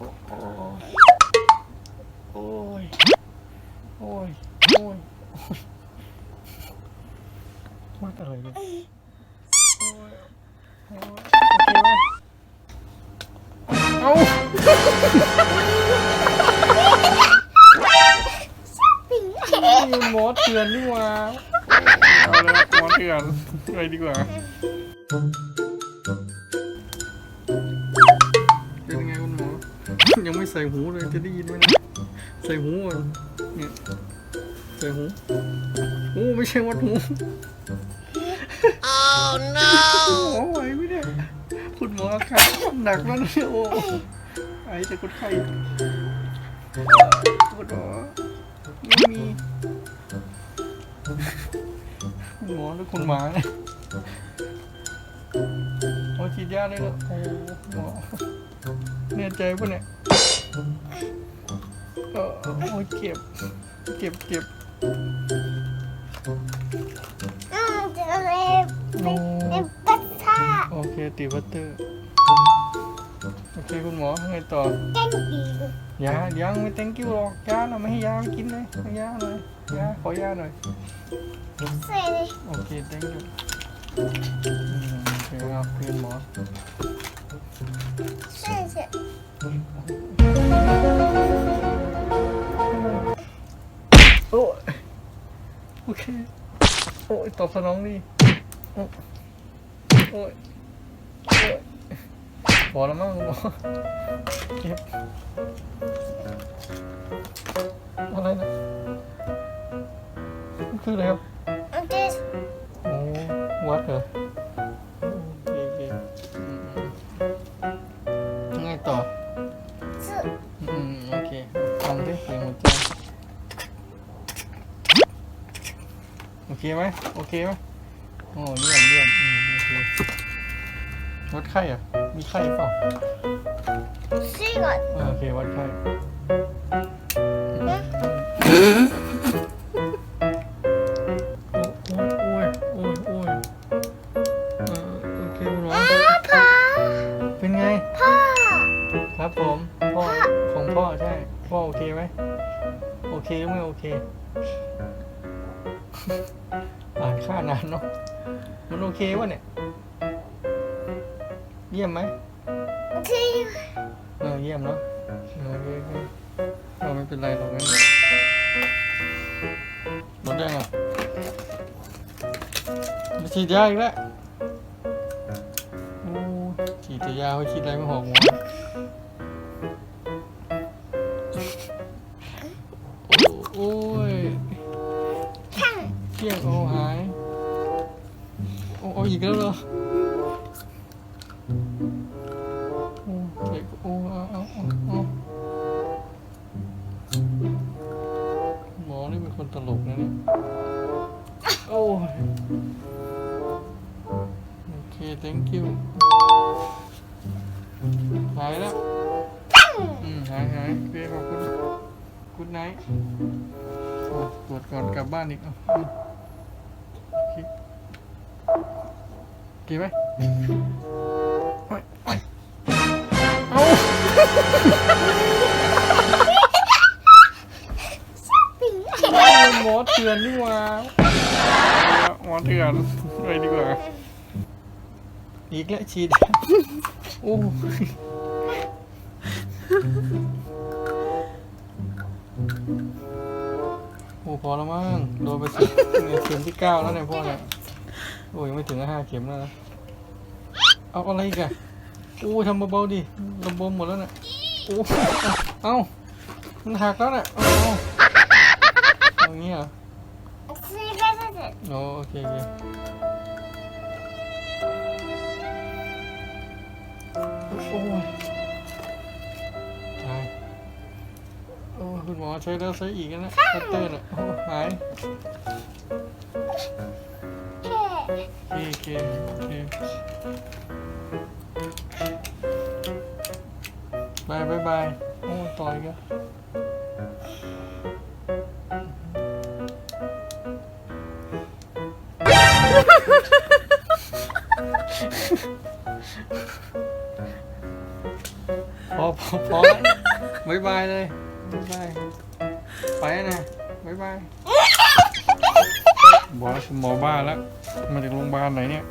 โอ้ย โอ้ย โอ้ยมากอะไรเนี่ยโอ้ยโอ้ยโอเคไหมเอานี่มอเถื่อนนี่หว่าเอาเลยหมอเถื่อนไปดีกว่า ยังไม่ใส่หูเลยจะได้ยินไหมเนะใส่หูก่อนเนี่ยใส่หูโอ้ไม่ใช่วัดหู Oh no! หมอไหวไหมเนี่ยคุณหมออาการหนักแล้วเนี่ยโอ้ไอแต่คนไข้คุณหมอไม่มีคุณหมอหรือคุณหมาเนี่ยหมอฉีด ยาเลยเหรอโอ้หมอแน่ใจปะเนี่ยเออโอ้ยเก็บเก็บเก็บอืมจะเลยโอ้เป็นปัสสาโอเคตีวัตเตอร์โอเคคุณหมอให้ไงต่อเต้นดียายังไม่ thank you หรอกยาหน่อยไม่ให้ยากินเลยให้ยาหน่อยยาขอยาหน่อยใส่เลยโอเค thank you อืมโอเรับคุณหมอใส่ใส่โอ้ยโอเค โอ้ยตอบสนองดีโอ้ยโอ้ยโอ้ยพอแล้วมั้งหมอเก็บอะไรนะคืออะไรครับ โอเคไหมโอเคไหมโอ้เยี่ยมเยี่ยมอืมโอเควัดไข้อะมีไข้เปล่าซีก่อนเออโอเควัดไข้ โอ้ยโอ้ยโอ้ยโอ้ยเออโอเคคุณหมอพ่อเป็นไง พ่อ ครับผม พ่อ ของพ่อใช่ พ่อโอเคไหม โอเคหรือไม่โอเค อ่านค่านานเนาะมันโอเควะเนี่ย เยี่ยมไหมที่เออเยี่ยมเนาะเออโอเคโอเคเราไม่เป็นไรหรอกงั้นหมดยังอะมาฉีดยาอีกแล้วโอ้ฉีดแต่ยาเขาคิดอะไรไม่หอกหัว เที่ยงโอ้หายโอ้โอ้อีกแล้วเหรอโอ้เด็กโอ้เอาเอาเอาเอาหมอนี่เป็นคนตลกนะเนี่ยโอ้ยโอเค thank you หายแล้วอืมหายหายโอเคขอบคุณ คุณไนท์โอ้ตรวจก่อนกลับบ้านอีกเอาอืมโอเค โอเคไหมโอ้ยโอ้ยเอาหมอเถื่อนนี่หว่าหมอเถื่อนไปดีกว่า อีกแล้วฉีดโอ้โอ้พอแล้วมั้งโดนไปสิเนี่ยเข็มที่เก้าแล้วเนี่ยพ่อเนี่ย โอ้ยยังไม่ถึงห้าเข็มแล้วนะเอาอะไรอีกอะโอ้ยทำเบาๆดิระบมหมดแล้วเนี่ยโอ้เอ้ามันหักแล้วเนี่ยเอาเอาเอาอย่างงี้เหรอซีก็จะเสร็จโอโอเคโอเคโอ้ยตายโอ้ยคุณหมอใช้แล้วใช้อีกนะคัตเตอร์น่ะโอ้หายแค่ โอเคโอเคบายบายบายโอ้ต่อยกันพอพอพอบายบายเลยบายบายไปนะบายบาย บอกแล้วหมอบ้าแล้วมาจากโรงพยาบาลไหนเนี่ย